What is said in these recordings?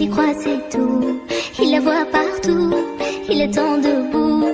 il y croit tout. Il la voit partout, il attend debout,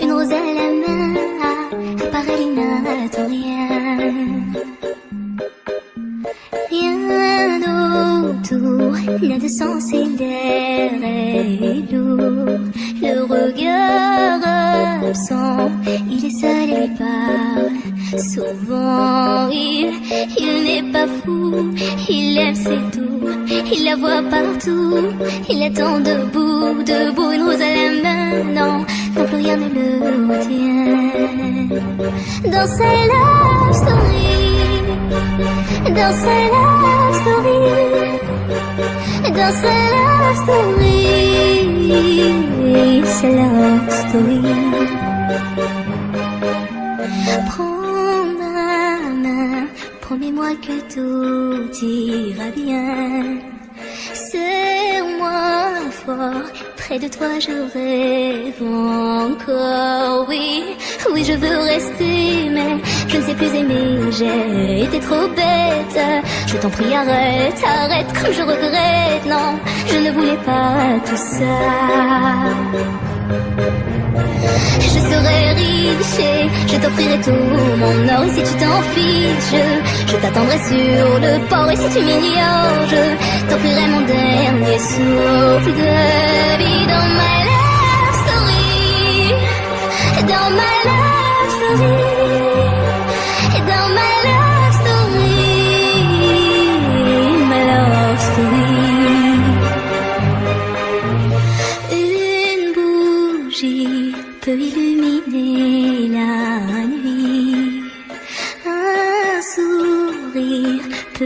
une rose à la main. Elle, il n'attend rien. Rien autour n'a de sens il est seul et lui parle. Souvent, il, il n'est pas fou, il aime c'est tout. Il la voit partout, il attend debout, debout, une rose à la main. Non, non plus rien ne le retient. Dans sa love story. Dans sa love story Dans sa love story Sa love story Prends ma main Promets-moi que tout ira bien. Serre-moi fort Près de toi je rêve encore. Oui, oui je veux rester Mais je ne sais plus aimer. J'ai été trop bête. Je t'en prie arrête, arrête Comme je regrette. Non, je ne voulais pas tout ça je serai riche et je t'offrirai tout mon or. Et si tu t'en fiches, je, t'attendrai sur le port. Et si tu m'ignores, je t'offrirai mon dernier souffle de vie dans ma love story, dans ma love story,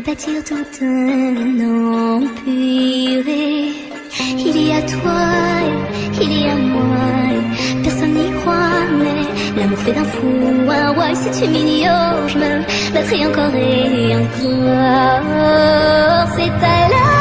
peut bâtir tout un empire. Il y a toi, il y a moi. Personne n'y croit, mais l'amour fait d'un fou un roi. Si tu m'ignores, je me battrai encore et encore. C'est ta love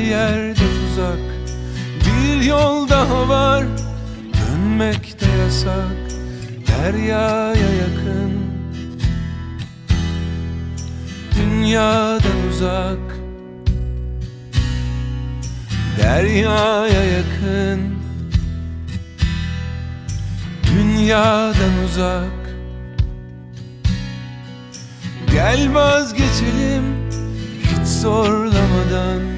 yerde tuzak. Bir yol daha var. Dönmek de yasak. Deryaya yakın. Dünyadan uzak. Deryaya yakın. Dünyadan uzak. Gel vazgeçelim hiç zorlamadan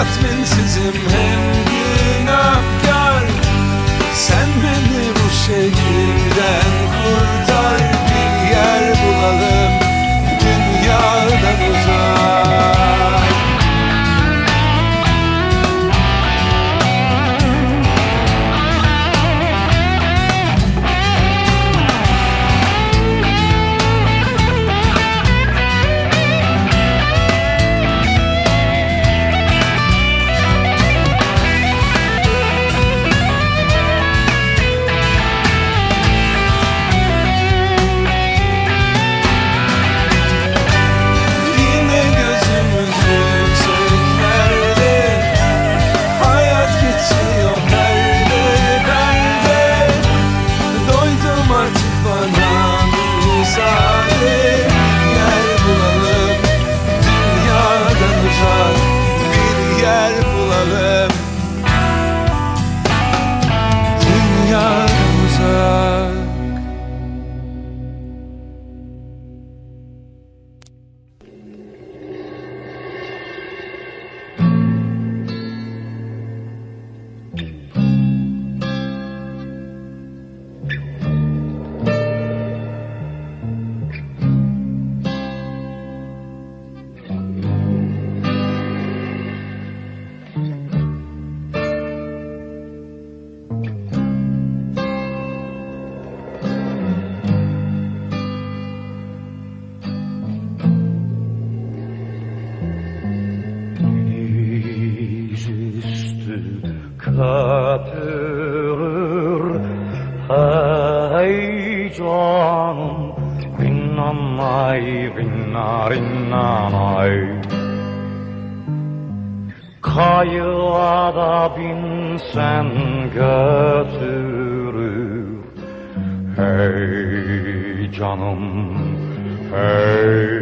tatminsizim hem günahkar. Sen beni bu şehirden Kayığa da binsen götürür. Hey canım hey.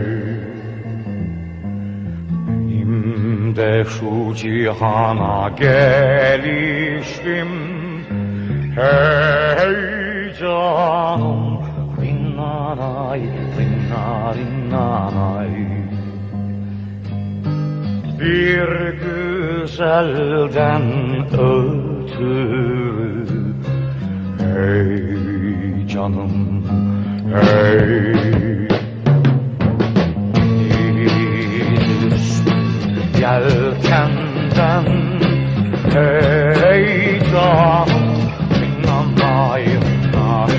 Benim de şu cihana gelişim. Hey güzelden ötürü Hey canım, hey Yelkenden hey canım Rinnanay, rinnanay